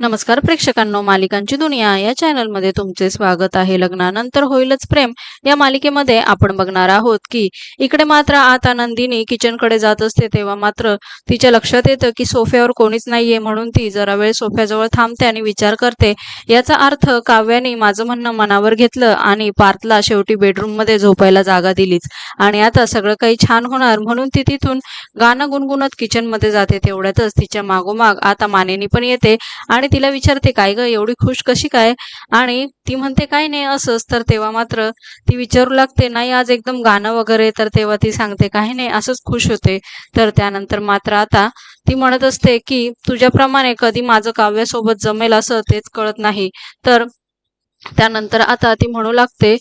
नमस्कार प्रेक्षकांनो मालिकांची दुनिया या चॅनलमध्ये तुमचे स्वागत आहे. लग्नानंतर होईलच प्रेम. या मालिकेमध्ये आपण बघणार आहोत की इकडे मात्र आता नंदिनी किचनकडे जात असते तेव्हा मात्र तिच्या लक्षात येतं की सोफ्यावर कोणीच नाहीये म्हणून ती जरा वेळ सोफ्याजवळ थांबते आणि विचार करते याचा अर्थ काव्याने माझं म्हणणं मनावर घेतलं आणि पार्थला शेवटी बेडरूममध्ये झोपायला जागा दिलीच. आणि आता सगळं काही छान होणार म्हणून ती तिथून गाणं गुणगुणत किचनमध्ये जाते. तेवढ्यातच तिच्या मागोमाग आता मानेनी पण येते आणि तिला विचारते काय ग एवढी खुश कशी काय? आणि ती म्हणते काय नाही असंच. तर तेव्हा मात्र ती विचारू लागते नाही आज एकदम गाणं वगैरे. तर तेव्हा ती सांगते काही नाही असंच खुश होते. तर त्यानंतर मात्र आता ती म्हणत असते की तुझ्याप्रमाणे कधी माझं काव्यासोबत जमेल असं तेच कळत नाही. तर त्यानंतर आता ती म्हणू लागते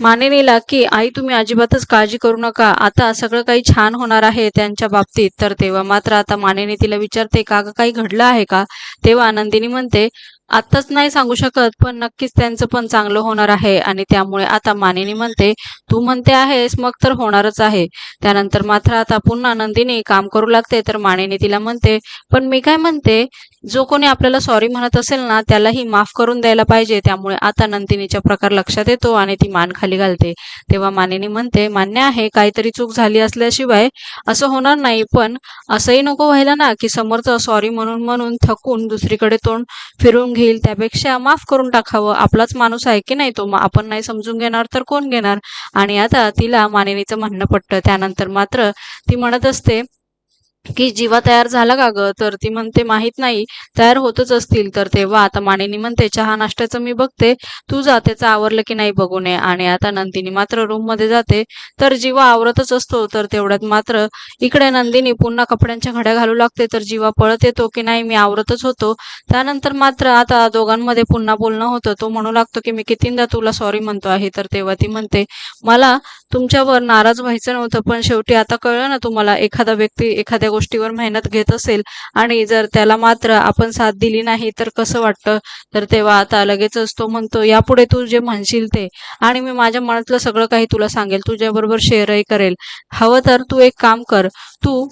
मानेनीला की आई तुम्ही अजिबातच काळजी करू नका. आता सगळं काही छान होणार आहे त्यांच्या बाबतीत. तर तेव्हा मात्र आता मानेनी तिला विचारते का काही घडलं आहे का? तेव्हा आनंदीनी म्हणते आत्ताच नाही सांगू शकत पण नक्कीच त्यांचं पण चांगलं होणार आहे. आणि त्यामुळे आता मानिनी म्हणते तू म्हणते आहेस मग तर होणारच आहे. त्यानंतर मात्र आता पुन्हा नंदिनी काम करू लागते. तर मानिनी तिला म्हणते पण मी काय म्हणते? जो कोणी आपल्याला सॉरी म्हणत असेल ना त्यालाही माफ करून द्यायला पाहिजे. त्यामुळे आता नंदिनीचा प्रकार लक्षात येतो आणि ती मान खाली घालते. तेव्हा मानिनी म्हणते मान्य आहे काहीतरी चूक झाली असल्याशिवाय असं होणार नाही पण असंही नको व्हायला ना की समोरचं सॉरी म्हणून म्हणून थकून दुसरीकडे तोंड फिरून घेईल त्यापेक्षा माफ करून टाकावं. आपलाच माणूस आहे की नाही तो? मग आपण नाही समजून घेणार तर कोण घेणार? आणि आता तिला मानिनीचं म्हणणं पटतं. त्यानंतर मात्र ती म्हणत असते की जीवा तयार झाला का ग? तर ती म्हणते माहीत नाही. तयार होतच असतील. तर तेव्हा आता मानेनी म्हणते चहा नाश्त्याचं मी बघते. तू जा त्याचं आवरलं की नाही बघू नये आणि आता नंदिनी मात्र रूममध्ये जाते. तर जीवा आवरतच असतो. तर तेवढ्यात मात्र इकडे नंदिनी पुन्हा कपड्यांच्या घड्या घालू लागते. तर जीवा पळत येतो की नाही मी आवरतच होतो. त्यानंतर मात्र आता दोघांमध्ये पुन्हा बोलणं होतं. तो म्हणू लागतो की मी कितींदा तुला सॉरी म्हणतो आहे. तर तेव्हा ती म्हणते मला तुमच्यावर नाराज व्हायचं नव्हतं पण शेवटी आता कळलं ना तुम्हाला एखादा व्यक्ती एखाद्या गोष्टीवर मेहनत घेत असेल आणि जर त्याला मात्र आपण साथ दिली नाही तर कसं वाटतं? तर तेव्हा आता लगेचच तो म्हणतो यापुढे तू जे म्हणशील ते. आणि मी माझ्या मनातलं सगळं काही तुला सांगेल तुझ्याबरोबर शेअरही करेल. हवं तर तू एक काम कर तू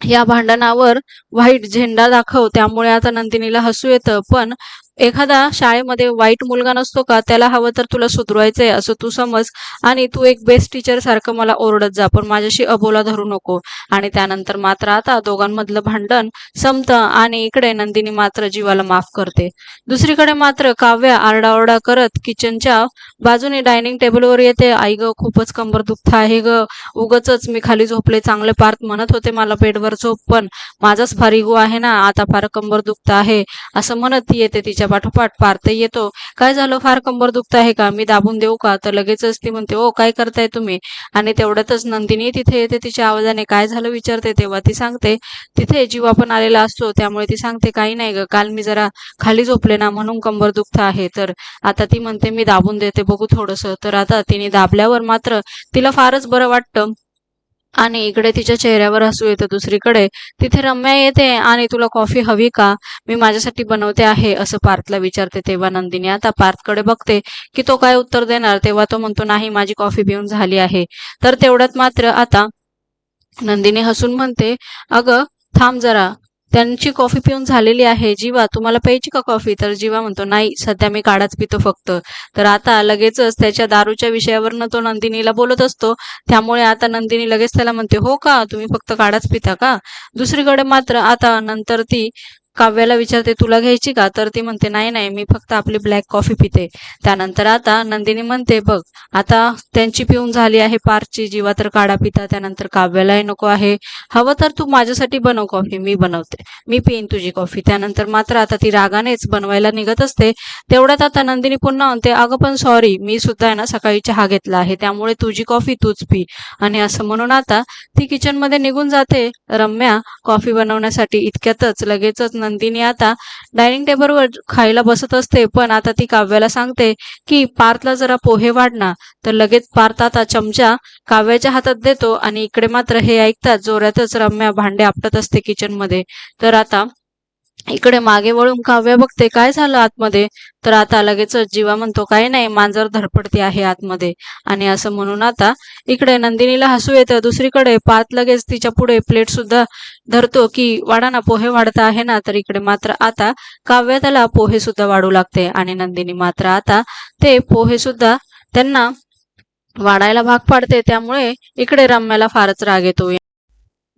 या भांडणावर व्हाईट झेंडा दाखव त्यामुळे आता नंदिनीला हसू येतं पण एखादा शाळेमध्ये वाईट मुलगा नसतो का? त्याला हवं तर तुला सुधरवायचंय असं तू समज. आणि तू एक बेस्ट टीचर सारखं मला ओरडत जा पण माझ्याशी अबोला धरू नको. आणि त्यानंतर मात्र आता दोघांमधलं भांडण संपतं आणि इकडे नंदिनी मात्र जीवाला माफ करते. दुसरीकडे मात्र काव्या आरडाओरडा करत किचनच्या बाजूने डायनिंग टेबलवर येते. आई ग खूपच कंबर दुखत आहे ग. उगच मी खाली झोपले चांगले पार्थ म्हणत होते मला बेडवर झोप पण माझाच फार इगो आहे ना. आता फार कंबर दुखत आहे. असं म्हणत येते तिच्या पाठोपाठ पार्थ येतो. काय झालं? फार कंबर दुखत आहे का? मी दाबून देऊ का? तर लगेचच ती म्हणते ओ काय करताय तुम्ही? आणि तेवढ्यातच नंदिनी तिथे येते. तिच्या आवाजाने काय झालं विचारते तेव्हा ती सांगते तिथे जीवा पण आलेला असतो त्यामुळे ती सांगते काही नाही ग काल मी जरा खाली झोपले ना म्हणून कंबर दुखत आहे. तर आता ती म्हणते मी दाबून देते बघू थोडस. तर आता तिने दाबल्यावर मात्र तिला फारच बरं वाटतं. आणि इकडे तिच्या चेहऱ्यावर हसू येतं दुसरीकडे. तिथे रम्या येते आणि तुला कॉफी हवी का? मी माझ्यासाठी बनवते आहे असं पार्थला विचारते तेव्हा नंदिनी. आता पार्थकडे बघते की तो काय उत्तर देणार. तेव्हा तो म्हणतो नाही माझी कॉफी पिऊन झाली आहे. तर तेवढ्यात मात्र आता नंदिनी हसून म्हणते अगं थांब जरा. त्यांची कॉफी पिऊन झालेली आहे. जीवा तुम्हाला प्यायची का कॉफी? तर जीवा म्हणतो नाही सध्या मी काढाच पितो फक्त. तर आता लगेचच त्याच्या दारूच्या विषयावरनं तो नंदिनीला बोलत असतो. त्यामुळे आता नंदिनी लगेच त्याला म्हणते हो का? तुम्ही फक्त काढाच पिता का? दुसरीकडे मात्र आता नंतर ती काव्याला विचारते तुला घ्यायची का? तर ती म्हणते नाही नाही मी फक्त आपली ब्लॅक कॉफी पिते. त्यानंतर आता नंदिनी म्हणते बघ आता त्यांची पिऊन झाली आहे पारची जीवा तर काढा पिता त्यानंतर काव्यालाही नको आहे. हवं तर तू माझ्यासाठी बनव कॉफी मी बनवते. मी पिईन तुझी कॉफी त्यानंतर मात्र आता ती रागानेच बनवायला निघत असते. तेवढ्यात आता नंदिनी पुन्हा म्हणते अगं पण सॉरी मी सुद्धा आहे ना सकाळी चहा घेतला आहे त्यामुळे तुझी कॉफी तूच पी. आणि असं म्हणून आता ती किचनमध्ये निघून जाते. रम्या कॉफी बनवण्यासाठी इतक्यातच लगेचच नंदिनी आता डायनिंग टेबलवर खायला बसत असते पण आता ती काव्याला सांगते की पार्थला जरा पोहे वाढणार तर लगेच पार्थ आता चमचा काव्याच्या हातात देतो आणि इकडे मात्र हे ऐकतात जोरातच रम्या भांडे आपटत असते किचनमध्ये तर आता इकडे मागे वळून काव्य बघते काय झालं आतमध्ये? तर आता लगेचच जीवा म्हणतो काही नाही मांजर धडपडते आहे आतमध्ये. आणि असं म्हणून आता इकडे नंदिनीला हसू येतं. दुसरीकडे पात लगेच तिच्या पुढे प्लेट सुद्धा धरतो की वाडा ना पोहे वाढता आहे ना? तर इकडे मात्र आता काव्य त्याला पोहे सुद्धा वाढू लागते आणि नंदिनी मात्र आता ते पोहे सुद्धा त्यांना वाढायला भाग पाडते. त्यामुळे इकडे रम्याला फारच राग येतो.